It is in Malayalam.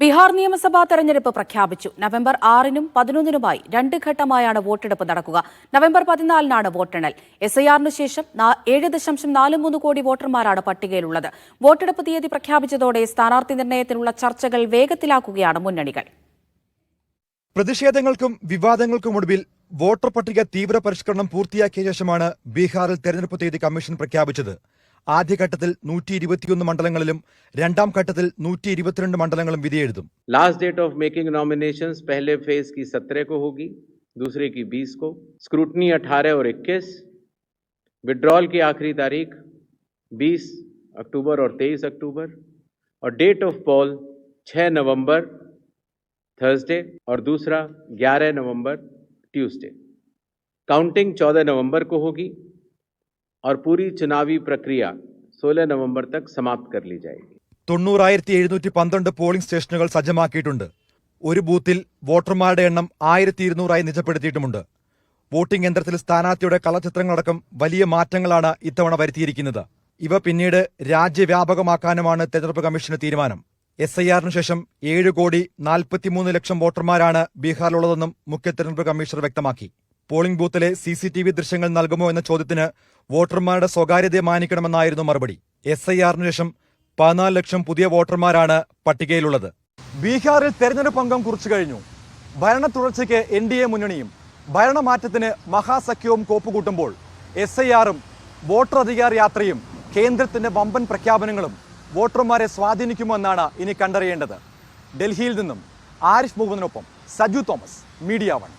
ബീഹാർ നിയമസഭാ തെരഞ്ഞെടുപ്പ് പ്രഖ്യാപിച്ചു. നവംബർ ആറിനും പതിനൊന്നിനുമായി രണ്ട് ഘട്ടമായാണ് വോട്ടെടുപ്പ് നടക്കുക. നവംബർ പതിനാലിനാണ് വോട്ടെണ്ണൽ. എസ് ഐ ആറിന് ശേഷം ഏഴ് ദശാംശം നാല് മൂന്ന് കോടി വോട്ടർമാരാണ് പട്ടികയിലുള്ളത്. വോട്ടെടുപ്പ് തീയതി പ്രഖ്യാപിച്ചതോടെ സ്ഥാനാർത്ഥി നിർണയത്തിനുള്ള ചർച്ചകൾ വേഗത്തിലാക്കുകയാണ് മുന്നണികൾ. പ്രതിഷേധങ്ങൾക്കും വിവാദങ്ങൾക്കുമൊടുവിൽ വോട്ടർ പട്ടിക തീവ്ര പരിഷ്കരണം പൂർത്തിയാക്കിയ ശേഷമാണ് ബീഹാറിൽ തെരഞ്ഞെടുപ്പ് തീയതി കമ്മീഷൻ പ്രഖ്യാപിച്ചത്. ആദ്യഘട്ടത്തിൽ നൂറ്റി ഇരുപത്തിയൊന്ന് മണ്ഡലങ്ങളിലും രണ്ടാം ഘട്ടത്തിൽ നൂറ്റി ഇരുപത്തിരണ്ട് മണ്ഡലങ്ങളും വിധിയെഴുതും last date of making nominations पहले फेज की 17 को होगी दूसरे की 20 को स्क्रूटनी 18 और 21 विड्रॉल की आखिरी तारीख 20 अक्टूबर और 23 अक्टूबर और date of pole 6 November Thursday और दूसरा 11 नवंबर ट्यूसडे काउंटिंग 14 नवंबर को होगी और पूरी चुनावी प्रक्रिया 16 नवंबर तक समाप्त कर ली जाएगी തൊണ്ണൂറായിരത്തി എഴുന്നൂറ്റി പന്ത്രണ്ട് പോളിംഗ് സ്റ്റേഷനുകൾ സജ്ജമാക്കിയിട്ടുണ്ട് ഒരു ബൂത്തിൽ വോട്ടർമാരുടെ എണ്ണം ആയിരത്തി ഇരുന്നൂറായി നിജപ്പെടുത്തിയിട്ടുമുണ്ട് വോട്ടിംഗ് യന്ത്രത്തിൽ സ്ഥാനാർത്ഥിയുടെ കളചിത്രങ്ങളടക്കം വലിയ മാറ്റങ്ങളാണ് ഇത്തവണ വരുത്തിയിരിക്കുന്നത് ഇവ പിന്നീട് രാജ്യവ്യാപകമാക്കാനുമാണ് തെരഞ്ഞെടുപ്പ് കമ്മീഷന്റെ തീരുമാനം എസ് ഐ ആറിന് ശേഷം ഏഴ് കോടി നാൽപ്പത്തിമൂന്ന് ലക്ഷം വോട്ടർമാരാണ് ബീഹാറിലുള്ളതെന്നും മുഖ്യ തെരഞ്ഞെടുപ്പ് കമ്മീഷണർ വ്യക്തമാക്കി പോളിംഗ് ബൂത്തിലെ സി സി ടി വി ദൃശ്യങ്ങൾ നൽകുമോ എന്ന ചോദ്യത്തിന് വോട്ടർമാരുടെ സ്വകാര്യതയെ മാനിക്കണമെന്നായിരുന്നു മറുപടി. എസ് ഐ ആറിന് ശേഷം പതിനാല് ലക്ഷം പുതിയ വോട്ടർമാരാണ് പട്ടികയിലുള്ളത്. ബീഹാറിൽ തെരഞ്ഞെടുപ്പ് അംഗം കുറിച്ചു കഴിഞ്ഞു. ഭരണ തുടർച്ചയ്ക്ക് എൻ ഡി എ മുന്നണിയും ഭരണമാറ്റത്തിന് മഹാസഖ്യവും കോപ്പുകൂട്ടുമ്പോൾ എസ് ഐ ആറും വോട്ടർ അധികാര യാത്രയും കേന്ദ്രത്തിന്റെ വമ്പൻ പ്രഖ്യാപനങ്ങളും വോട്ടർമാരെ സ്വാധീനിക്കുമോ എന്നാണ് ഇനി കണ്ടറിയേണ്ടത്. ഡൽഹിയിൽ നിന്നും ആരിഫ് മുഹമ്മദിനൊപ്പം സജു തോമസ് മീഡിയ വൺ.